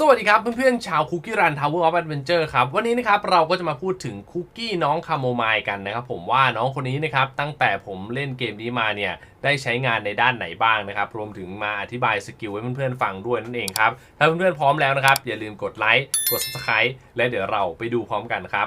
สวัสดีครับ เพื่อนๆ ชาวคุกกี้รันทาวเวอร์ออฟแอดเวนเจอร์ครับ วันนี้นะครับเราก็จะมาพูดถึงคุกกี้น้องคาโมไมล์กันนะครับ ผมว่าน้องคนนี้นะครับ ตั้งแต่ผมเล่นเกมนี้มาเนี่ย ได้ใช้งานในด้านไหนบ้างนะครับ รวมถึงมาอธิบายสกิลให้เพื่อนๆ ฟังด้วยนั่นเองครับ ถ้าเพื่อนๆ พร้อมแล้วนะครับ อย่าลืมกดไลค์กด subscribe และเดี๋ยวเราไปดูพร้อมกันครับ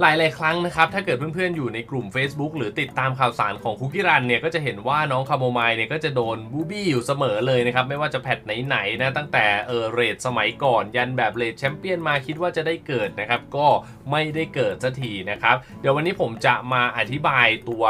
หลายๆครั้งนะครับ ถ้าเกิดเพื่อนๆอยู่ในกลุ่ม Facebook หรือติดตามข่าวสารของคุกกี้รันเนี่ยก็จะเห็นว่าน้องคาโมไมเนี่ยก็จะโดนบูบี้อยู่เสมอเลยนะครับ ไม่ว่าจะแพทไหนๆนะตั้งแต่เออเรดสมัยก่อน ยันแบบเรดแชมเปี้ยนมาคิดว่าจะได้เกิดนะครับ ก็ไม่ได้เกิดสักทีนะครับ เดี๋ยววันนี้ผมจะมาอธิบายตัว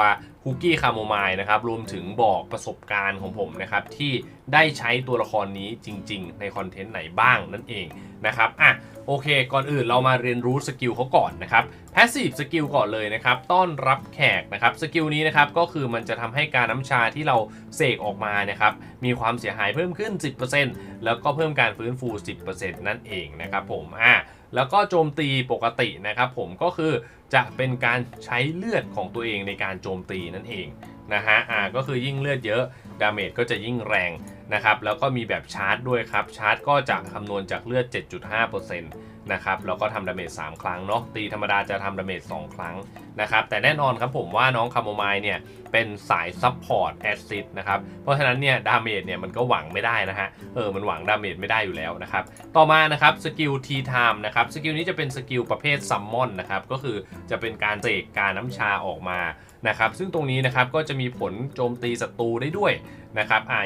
คุกกี้คาโมไมล์นะครับรวมถึงบอกประสบการณ์ของผมนะครับที่ได้ใช้ตัวละครนี้จริง ๆ ในคอนเทนต์ไหนบ้างนั่นเองนะครับอะโอเค ก่อนอื่นเรามาเรียนรู้สกิลเขาก่อนนะครับ Passive สกิลก่อนเลยนะครับ ต้อนรับแขกนะครับ สกิลนี้นะครับ ก็คือมันจะทำให้การน้ำชาที่เราเสกออกมานะครับ มีความเสียหายเพิ่มขึ้น 10%แล้วก็เพิ่มการฟื้นฟู 10%นั่นเองนะครับผม อะแล้วก็โจมตีปกตินะครับผม ก็คือ จะเป็นการใช้เลือดของตัวเองในการโจมตีนั่นเองนะฮะอ่าก็คือยิ่งเลือดเยอะดาเมจก็จะยิ่งแรงนะครับแล้วก็มีแบบชาร์จด้วยครับชาร์จก็จะคำนวณจากเลือด 7.5%น นะครับแล้วก็ทำดาเมจ3ครั้งเนาะตีธรรมดาจะทำดาเมจ2ครั้งนะครับแต่แน่นอนครับผมว่าน้องคาโมไมล์เนี่ยเป็นสายซับพอร์ตแอซซิดนะครับเพราะฉะนั้นเนี่ยดาเมจเนี่ยมันก็หวังไม่ได้นะฮะเออมันหวังดาเมจไม่ได้อยู่แล้วนะครับต่อมานะครับสกิลทีไทม์นะครับสกิลนี้จะเป็นสกิลประเภทซัมมอนนะครับก็คือจะเป็นการเสกการน้ำชาออกมานะครับซึ่งตรงนี้นะครับก็จะมีผลโจมตีศัตรูได้ด้วยนะครับอ่า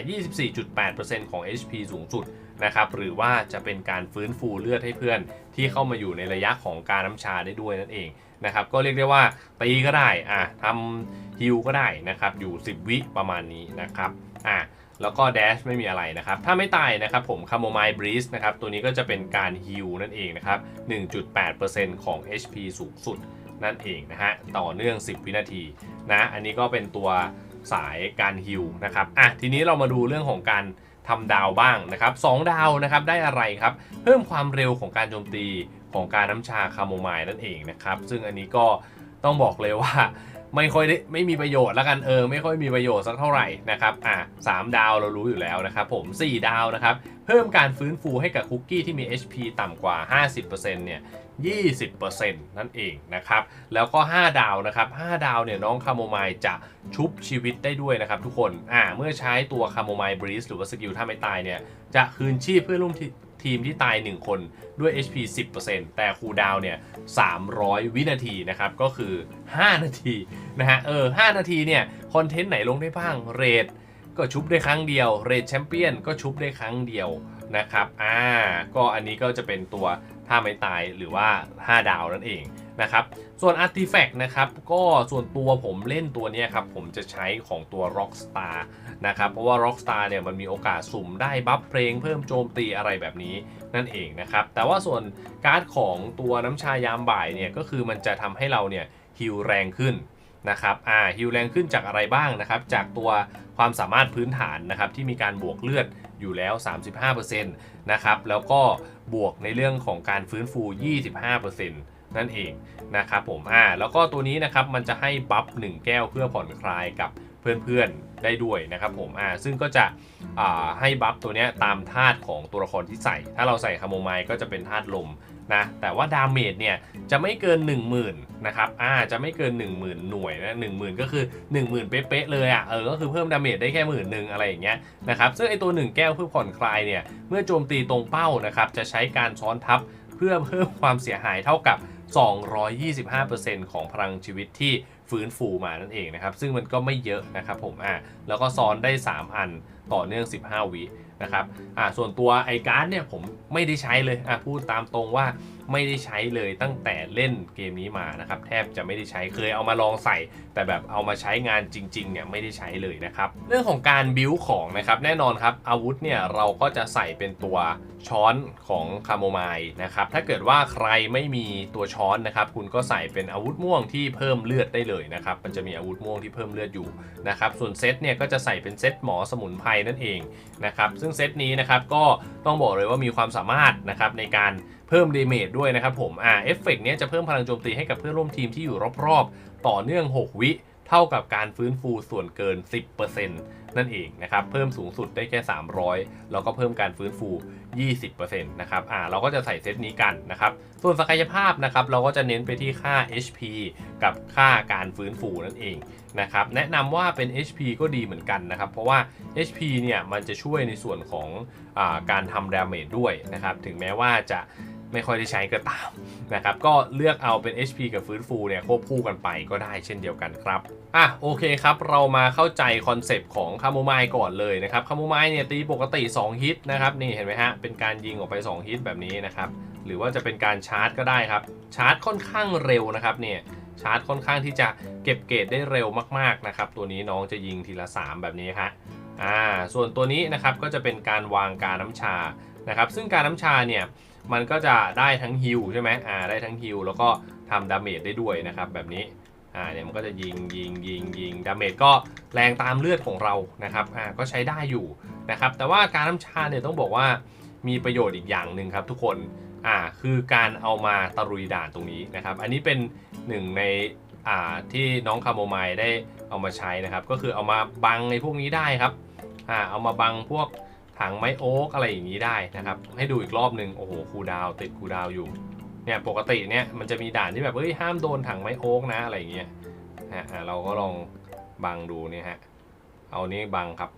24.8%ของ HP สูงสุด นะครับหรือว่าจะเป็นการฟื้นฟูเลือดให้เพื่อนที่เข้ามาอยู่ในระยะของการน้ำชาได้ด้วยนั่นเองนะครับก็เรียกได้ว่าตีก็ได้อ่าทำฮิลก็ได้นะครับอยู่ 10 วิประมาณนี้นะครับอ่าแล้วก็ dash ไม่มีอะไรนะครับ ถ้าไม่ตายนะครับผม c a m o m i l e breeze นะครับ ตัวนี้ก็จะเป็นการฮิลนั่นเองนะครับ 1.8%ของ HP สูงสุดนั่นเองนะฮะ ต่อเนื่อง 10 วินาทีนะ อันนี้ก็เป็นตัวสายการฮิลนะครับ อะ ทีนี้เรามาดูเรื่องของการ ทำดาวบ้างนะครับสดาวนะครับได้อะไรครับ เพิ่มความเร็วของการโจมตีของการน้ำชาคาโมไมล์นั่นเองนะครับ ซึ่งอันนี้ก็ต้องบอกเลยว่า ไม่ค่อยได้ไม่มีประโยชน์แล้วกันเออไม่ค่อยมีประโยชน์สักเท่าไหร่นะครับอะสามดาวเรารู้อยู่แล้วนะครับผม4ดาวนะครับเพิ่มการฟื้นฟูให้กับคุกกี้ที่มี HP ต่ำกว่า 50%เนี่ย20%นั่นเองนะครับ แล้วก็ 5 ดาวนะครับ5ดาวเนี่ยน้องคาโมไมล์จะชุบชีวิตได้ด้วยนะครับทุกคนอ่าเมื่อใช้ตัวคาโมไมล์บรีสหรือว่าสกิลถ้าไม่ตายเนี่ยจะคืนชีพเพื่อนร่วมทีม ทีมที่ตาย 1 คนด้วย HP 10%แต่คูดาวเนี่ย 300 วินาทีนะครับ ก็คือ 5 นาทีนะฮะ เออ 5 นาทีเนี่ย คอนเทนต์ไหนลงได้บ้าง เรดก็ชุบได้ครั้งเดียว เรดแชมเปี้ยนก็ชุบได้ครั้งเดียวนะครับ อ่า ก็อันนี้ก็จะเป็นตัว ถ้าไม่ตายหรือว่า 5 ดาวนั่นเองนะครับ ส่วน Artifact นะครับ ก็ส่วนตัวผมเล่นตัวนี้ครับ ผมจะใช้ของตัว Rockstar นะครับ เพราะว่า Rockstar เนี่ยมันมีโอกาสสุ่มได้บัฟเพลงเพิ่มโจมตีอะไรแบบนี้นั่นเองนะครับ แต่ว่าส่วนการ์ดของตัวน้ำชายามบ่ายเนี่ย ก็คือมันจะทำให้เราเนี่ยฮิลแรงขึ้นนะครับ อ่าฮิลแรงขึ้นจากอะไรบ้างนะครับ จากตัวความสามารถพื้นฐานนะครับที่มีการบวกเลือด อยู่แล้ว 35%นะครับ แล้วก็บวกในเรื่องของการฟื้นฟู 25%นั่นเองนะครับผม อ่า แล้วก็ตัวนี้นะครับ มันจะให้บัฟ1แก้วเพื่อผ่อนคลายกับ เพื่อนๆได้ด้วยนะครับผมอ่าซึ่งก็จะอ่าให้บัฟตัวเนี้ยตามธาตุของตัวละครที่ใส่ ถ้าเราใส่คาโมไมล์ก็จะเป็นธาตุลมนะแต่ว่าดาเมจเนี่ยจะไม่เกิน 10,000นะครับอ่าจะไม่เกิน 10,000 หน่วยนะ10,000ก็คือ 10,000 เป๊ะๆเลยอะเออก็คือเพิ่มดาเมจได้แค่หมื่นหนึ่งอะไรอย่างเงี้ยนะครับซึ่งไอตัว 1 แก้วเพื่อผ่อนคลายเนี่ยเมื่อโจมตีตรงเป้านะครับจะใช้การซ้อนทับเพื่อเพิ่มความเสียหายเท่ากับ 225%ของพลังชีวิตที่ ฟื้นฟูมานั่นเองนะครับ ซึ่งมันก็ไม่เยอะนะครับผมอ่าแล้วก็ซ้อนได้ 3 อันต่อเนื่อง 15 วินะครับอ่าส่วนตัวไอการ์ดเนี่ยผมไม่ได้ใช้เลยอ่าพูดตามตรงว่า ไม่ได้ใช้เลยตั้งแต่เล่นเกมนี้มานะครับแทบจะไม่ได้ใช้เคยเอามาลองใส่ แต่แบบเอามาใช้งานจริงๆเนี่ยไม่ได้ใช้เลยนะครับเรื่องของการบิวของนะครับแน่นอนครับอาวุธเนี่ยเราก็จะใส่เป็นตัวช้อนของคาโมไมล์นะครับถ้าเกิดว่าใครไม่มีตัวช้อนนะครับคุณก็ใส่เป็นอาวุธม่วงที่เพิ่มเลือดได้เลยนะครับมันจะมีอาวุธม่วงที่เพิ่มเลือดอยู่นะครับส่วนเซตเนี่ยก็จะใส่เป็นเซตหมอสมุนไพรนั่นเองนะครับซึ่งเซตนี้นะครับก็ต้องบอกเลยว่ามีความสามารถนะครับในการ เพิ่มเดเมจด้วยนะครับผมอ่าเอฟเฟกต์เนี้ยจะเพิ่มพลังโจมตีให้กับเพื่อนร่วมทีมที่อยู่รอบๆ ต่อเนื่อง 6 วิเท่ากับการฟื้นฟูส่วนเกิน 10%นั่นเองนะครับ เพิ่มสูงสุดได้แค่ 300 แล้วก็เพิ่มการฟื้นฟู 20%นะครับ อ่า เราก็จะใส่เซตนี้กันนะครับ ส่วนศักยภาพนะครับ เราก็จะเน้นไปที่ค่า HP กับค่าการฟื้นฟูนั่นเองนะครับ แนะนำว่าเป็น HP ก็ดีเหมือนกันนะครับ เพราะว่า HP เนี่ย มันจะช่วยในส่วนของอาการทำดาเมจด้วยนะครับ ถึงแม้ว่าจะ ไม่ค่อยได้ใช้ก็ตามนะครับ ก็เลือกเอาเป็น HP กับฟื้นฟูเนี่ยควบคู่กันไปก็ได้เช่นเดียวกันครับ อะโอเคครับ เรามาเข้าใจคอนเซปต์ของคาโมไมล์ก่อนเลยนะครับคาโมไมล์เนี่ยตีปกติ 2 ฮิตนะครับ นี่เห็นไหมฮะ เป็นการยิงออกไป 2 ฮิตแบบนี้นะครับ หรือว่าจะเป็นการชาร์จก็ได้ครับ ชาร์จค่อนข้างเร็วนะครับเนี่ยชาร์จค่อนข้างที่จะเก็บเกรดได้เร็วมากๆนะครับตัวนี้น้องจะยิงทีละ 3 แบบนี้ฮะอ่าส่วนตัวนี้นะครับก็จะเป็นการวางการน้ำชานะครับซึ่งการน้ำชาเนี่ย มันก็จะได้ทั้งฮิลใช่ไหมอ่าได้ทั้งฮิลแล้วก็ทำดาเมจได้ด้วยนะครับแบบนี้อ่าเนี่ยมันก็จะยิงยิงยิงยิงดาเมจก็แรงตามเลือดของเรานะครับอ่าก็ใช้ได้อยู่นะครับแต่ว่าการน้ำชาเนี่ยต้องบอกว่ามีประโยชน์อีกอย่างหนึ่งครับทุกคนอ่าคือการเอามาตะรุยด่านตรงนี้นะครับ อันนี้เป็นหนึ่งในอ่าที่น้องคาโมไมล์ได้เอามาใช้นะครับ ก็คือเอามาบังในพวกนี้ได้ครับอ่าเอามาบังพวก ถังไม้โอ๊กอะไรอย่างนี้ได้นะครับ ให้ดูอีกรอบหนึ่งโอ้โหคูดาวติดคูดาวอยู่ เนี่ยปกติเนี่ยมันจะมีด่านที่แบบเฮ้ยห้ามโดนถังไม้โอ๊กนะอะไรอย่างเงี้ยนะอะเราก็ลองบังดูเนี่ยฮะ เอานี้บังครับ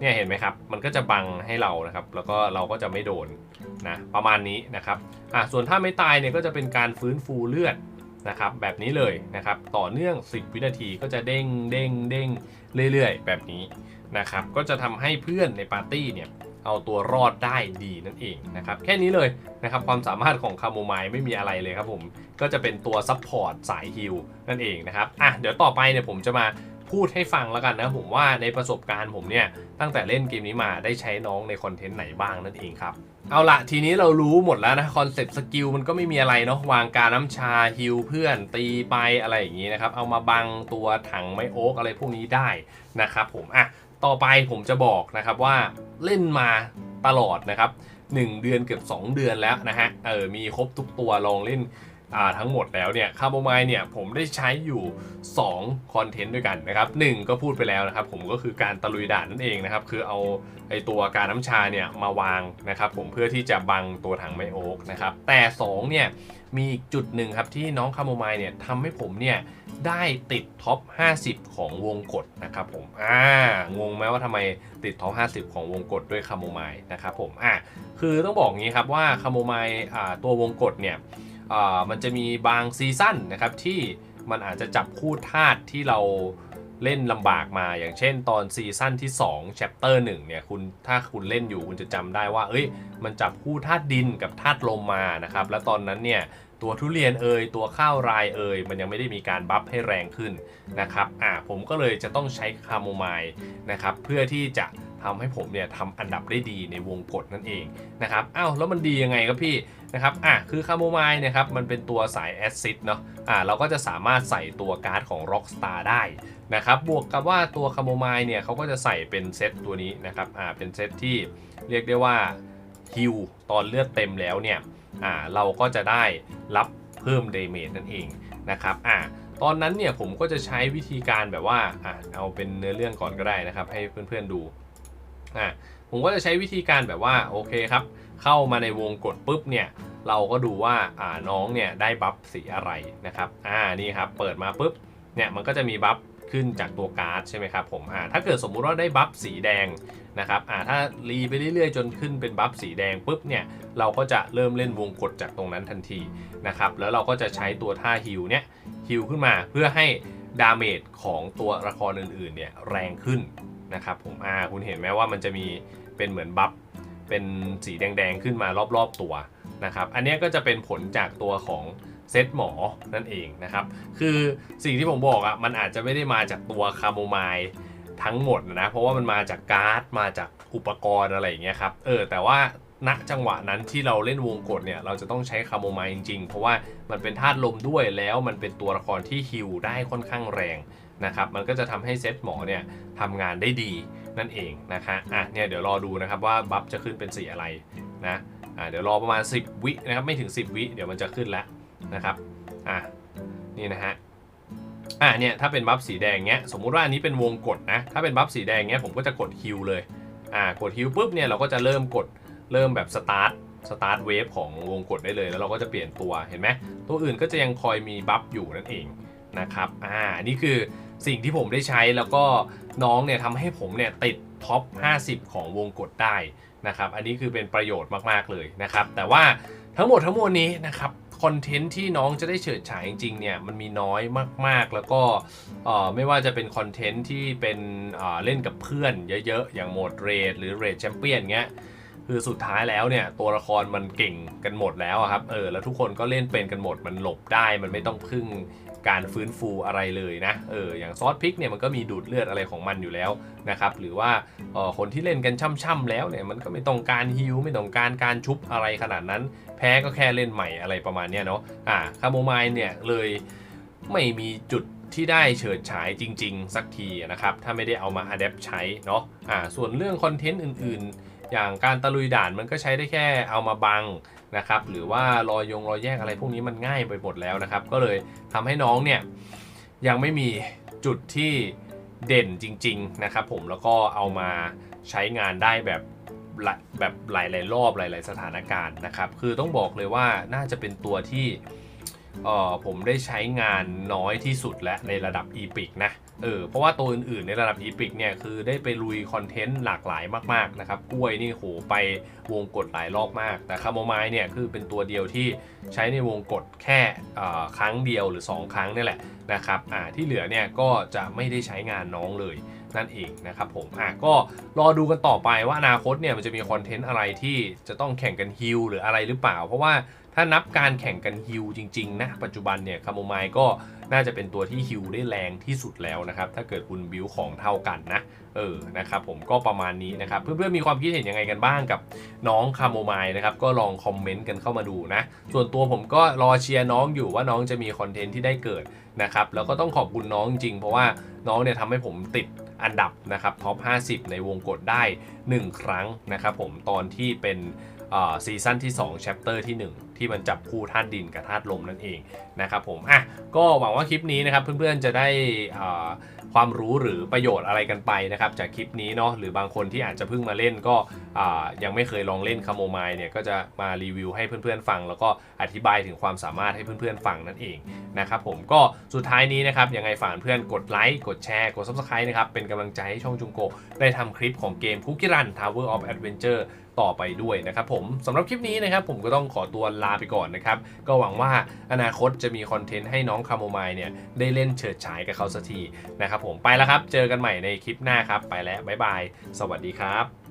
เนี่ยเห็นไหมครับ มันก็จะบังให้เรานะครับ แล้วก็เราก็จะไม่โดนนะประมาณนี้นะครับ อะส่วนถ้าไม่ตายเนี่ยก็จะเป็นการฟื้นฟูเลือดนะครับแบบนี้เลยนะครับต่อเนื่อง 10 วินาทีก็จะเด้งเด้งเด้งเรื่อยๆ แบบนี้ นะครับ ก็จะทำให้เพื่อนในปาร์ตี้เนี่ยเอาตัวรอดได้ดีนั่นเองนะครับ แค่นี้เลยนะครับ ความสามารถของคาโมไมล์ไม่มีอะไรเลยครับผม ก็จะเป็นตัวซับพอร์ตสายฮิลนั่นเองนะครับ อะ เดี๋ยวต่อไปเนี่ยผมจะมาพูดให้ฟังแล้วกันนะผมว่าในประสบการณ์ผมเนี่ยตั้งแต่เล่นเกมนี้มาได้ใช้น้องในคอนเทนต์ไหนบ้างนั่นเองครับ เอาละทีนี้เรารู้หมดแล้วนะคอนเซปต์สกิลมันก็ไม่มีอะไรเนาะวางการน้ำชาฮิลเพื่อนตีไปอะไรอย่างนี้นะครับ เอามาบังตัวถังไม้โอ๊กอะไรพวกนี้ได้นะครับผมอะ ต่อไปผมจะบอกนะครับว่าเล่นมาตลอดนะครับ 1 เดือนเกือบ 2 เดือนแล้วนะฮะเออมีครบทุกตัวลองเล่นทั้งหมดแล้วเนี่ยคาโมไมล์เนี่ยผมได้ใช้อยู่2คอนเทนต์ด้วยกันนะครับหนึ่งก็พูดไปแล้วนะครับ ผมก็คือการตะลุยด่านนั่นเองนะครับ คือเอาไอตัวการน้ำชาเนี่ยมาวางนะครับ ผมเพื่อที่จะบังตัวถังไมโอ๊กนะครับแต่2เนี่ย มีอีกจุดหนึ่งครับที่น้องคาโมไมล์เนี่ยทำให้ผมเนี่ยได้ติดท็อป 50 ของวงกฎนะครับผมอ่างงไหมว่าทำไมติดท็อป 50 ของวงกฎด้วยคาโมไมล์นะครับผมอ่าคือต้องบอกงี้ครับว่าคาโมไมล์อ่าตัววงกฎเนี่ยอ่ามันจะมีบางซีซั่นนะครับที่มันอาจจะจับคู่ธาตุที่เราเล่นลำบากมาอย่างเช่นตอนซีซั่นที่2 chapter 1เนี่ยคุณถ้าคุณเล่นอยู่คุณจะจำได้ว่า เอ้ย มันจับคู่ธาตุดินกับธาตุลมมานะครับ แล้วตอนนั้นเนี่ย ตัวทุเรียนเอ่ยตัวข้าวรายเอ่ยมันยังไม่ได้มีการบัฟให้แรงขึ้นนะครับอ่าผมก็เลยจะต้องใช้คาโมไมล์นะครับเพื่อที่จะทำให้ผมเนี่ยทำอันดับได้ดีในวงกฎนั่นเองนะครับอ้าวแล้วมันดียังไงครับพี่นะครับอะคือคาโมไมล์นี่ยครับมันเป็นตัวสายแอซิดเนาะอ่าเราก็จะสามารถใส่ตัวการ์ดของ Rockstar ได้นะครับบวกกับว่าตัวคาโมไมล์เนี่ยเขาก็จะใส่เป็นเซตตัวนี้นะครับอ่าเป็นเซตที่เรียกได้ว่าฮิลตอนเลือดเต็มแล้วเนี่ย อ่าเราก็จะได้รับเพิ่มเดเมจนั่นเองนะครับอ่าตอนนั้นเนี่ยผมก็จะใช้วิธีการแบบว่าอ่าเอาเป็นเนื้อเรื่องก่อนก็ได้นะครับ ให้เพื่อนๆดูอ่าผมก็จะใช้วิธีการแบบว่าโอเคครับ เข้ามาในวงกดปุ๊บเนี่ยเราก็ดูว่าอ่าน้องเนี่ยได้บัฟสีอะไรนะครับอ่านี่ครับเปิดมาปุ๊บเนี่ยมันก็จะมีบัฟ ขึ้นจากตัวการ์ดใช่ไหมครับผมอ่าถ้าเกิดสมมุติว่าได้บัฟสีแดงนะครับอ่าถ้ารีไปเรื่อยๆ จนขึ้นเป็นบัฟสีแดงปุ๊บเนี่ยเราก็จะเริ่มเล่นวงกดจากตรงนั้นทันทีนะครับแล้วเราก็จะใช้ตัวท่าฮิลเนี่ยฮิลขึ้นมาเพื่อให้ดาเมจของตัวละครอื่นๆเนี่ยแรงขึ้นนะครับผมอ่าคุณเห็นไหมว่ามันจะมีเป็นเหมือนบัฟเป็นสีแดงๆขึ้นมารอบๆตัวนะครับอันนี้ก็จะเป็นผลจากตัวของ เซตหมอนั่นเองนะครับ คือสิ่งที่ผมบอกอะ่ะมันอาจจะไม่ได้มาจากตัวคาโมไมล์ทั้งหมดนะ เพราะว่ามันมาจากการ์ดมาจากอุปกรณ์อะไรอย่างเงี้ยครับ เออ แต่ว่าณจังหวะนั้นที่เราเล่นวงกดเนี่ย เราจะต้องใช้คาโมไมล์จริงๆ เพราะว่ามันเป็นธาตุลมด้วยแล้วมันเป็นตัวละครที่ฮิลได้ค่อนข้างแรงนะครับ มันก็จะทำให้เซตหมอเนี่ยทำงานได้ดีนั่นเองนะคะ อะ เนี่ยเดี๋ยวรอดูนะครับว่าบัฟจะขึ้นเป็นสีอะไรนะ อะเดี๋ยวรอประมาณ 10 วินะครับไม่ถึง 10 วิเดี๋ยวมันจะขึ้นแล้ว นะครับอะนี่นะฮะอะเนี่ยถ้าเป็นบัฟสีแดงเนี้ยสมมุติว่าอันนี้เป็นวงกดนะถ้าเป็นบัฟสีแดงเนี้ยผมก็จะกดฮิลเลยอ่ากดฮิลปุ๊บเนี่ยเราก็จะเริ่มกดเริ่มแบบสตาร์ทสตาร์ทเวฟของวงกดได้เลย แล้วเราก็จะเปลี่ยนตัวเห็นไหมตัวอื่นก็จะยังคอยมีบัฟอยู่นั่นเองนะครับอ่านี่คือสิ่งที่ผมได้ใช้แล้วก็น้องเนี่ยทำให้ผมเนี่ยติดท็อป 50 ของวงกดได้นะครับ อันนี้คือเป็นประโยชน์มาก ๆ เลยนะครับ แต่ว่าทั้งหมดทั้งมวลนี้นะครับ คอนเทนต์ที่น้องจะได้เฉิดฉายจริงๆเนี่ยมันมีน้อยมากๆ แล้วก็เออไม่ว่าจะเป็นคอนเทนต์ที่เป็นเออเล่นกับเพื่อนเยอะๆ อย่างโหมดเรดหรือเรดแชมเปี้ยนเงี้ยคือสุดท้ายแล้วเนี่ยตัวละครมันเก่งกันหมดแล้วครับเออแล้วทุกคนก็เล่นเป็นกันหมดมันหลบได้มันไม่ต้องพึ่ง การฟื้นฟูอะไรเลยนะเอออย่างซอสพริกเนี่ยมันก็มีดูดเลือดอะไรของมันอยู่แล้วนะครับหรือว่าออคนที่เล่นกันช่ำๆแล้วเนี่ยมันก็ไม่ต้องการฮิลไม่ต้องการการชุบอะไรขนาดนั้น แพ้ก็แค่เล่นใหม่อะไรประมาณเนี้ยเนาะอ่าคาโมไมล์เนี่ยเลยไม่มีจุดที่ได้เฉิดฉายจริง ๆ สักทีนะครับ ถ้าไม่ได้เอามาอัดแอปใช้เนาะอ่าส่วนเรื่องคอนเทนต์อื่นๆ อย่างการตะลุยด่านมันก็ใช้ได้แค่เอามาบังนะครับ หรือว่ารอยยงรอยแยกอะไรพวกนี้มันง่ายไปหมดแล้วนะครับ ก็เลยทำให้น้องเนี่ยยังไม่มีจุดที่เด่นจริง ๆนะครับ ผมแล้วก็เอามาใช้งานได้แบบหลายแบบหลายๆรอบหลาย ๆ สถานการณ์นะครับ คือต้องบอกเลยว่าน่าจะเป็นตัวที่ออผมได้ใช้งานน้อยที่สุดและในระดับ e p i c นะ เออเพราะว่าตัวอื่นๆในระดับ e p i c เนี่ยคือได้ไปลุยคอนเทนต์หลากหลายมากๆนะครับกล้วยนี่โหไปวงกดหลายรอบมาก แต่คาโมไมล์เนี่ยคือเป็นตัวเดียวที่ใช้ในวงกดแค่ครั้งเดียวหรือ 2 ครั้งนี่แหละนะครับอ่าที่เหลือเนี่ยก็จะไม่ได้ใช้งานน้องเลยนั่นเองนะครับผมอะก็รอดูกันต่อไปว่าอนาคตเนี่ยมันจะมีคอนเทนต์อะไรที่จะต้องแข่งกันฮิลหรืออะไรหรือเปล่า เพราะว่า ถ้านับการแข่งกันฮิลจริงๆนะปัจจุบันเนี่ยคาโมไมล์ก็น่าจะเป็นตัวที่ฮิลได้แรงที่สุดแล้วนะครับ ถ้าเกิดคุณบิวของเท่ากันนะ เออนะครับผมก็ประมาณนี้นะครับ เพื่อนๆมีความคิดเห็นยังไงกันบ้างกับน้องคาโมไมล์นะครับ ก็ลองคอมเมนต์กันเข้ามาดูนะ ส่วนตัวผมก็รอเชียร์น้องอยู่ว่าน้องจะมีคอนเทนต์ที่ได้เกิดนะครับแล้วก็ต้องขอบคุณน้องจริงเพราะว่าน้องเนี่ยทำให้ผมติดอันดับนะครับท็อป 50 ในวงกดได้ 1 ครั้งนะครับผมตอนที่เป็นซีซั่นที่2แชปเตอร์ที่ 1 ที่มันจับคู่ธาตุดินกับธาตุลมนั่นเองนะครับผมอะก็หวังว่าคลิปนี้นะครับเพื่อนๆจะได้อ่า ความรู้หรือประโยชน์อะไรกันไปนะครับจากคลิปนี้เนาะหรือบางคนที่อาจจะเพิ่งมาเล่นก็ยังไม่เคยลองเล่นคาโมไมล์เนี่ยก็จะมารีวิวให้เพื่อนๆฟัง แล้วก็อธิบายถึงความสามารถให้เพื่อนๆฟังนั่นเองนะครับผมก็สุดท้ายนี้นะครับยังไงฝากเพื่อนกดไลค์กดแชร์กด subscribe นะครับเป็นกำลังใจให้ช่องจุงโกได้ทำคลิปของเกมคุกกี้รัน Tower of Adventure ต่อไปด้วยนะครับผมสำหรับคลิปนี้นะครับผมก็ต้องขอตัวลาไปก่อนนะครับ ก็หวังว่าอนาคตจะมีคอนเทนต์ให้น้องคาโมไมล์เนี่ยได้เล่นเฉิดฉายกับเขาสักทีนะครับผมไปแล้วครับ เจอกันใหม่ในคลิปหน้าครับ ไปแล้วบ๊ายบาย สวัสดีครับ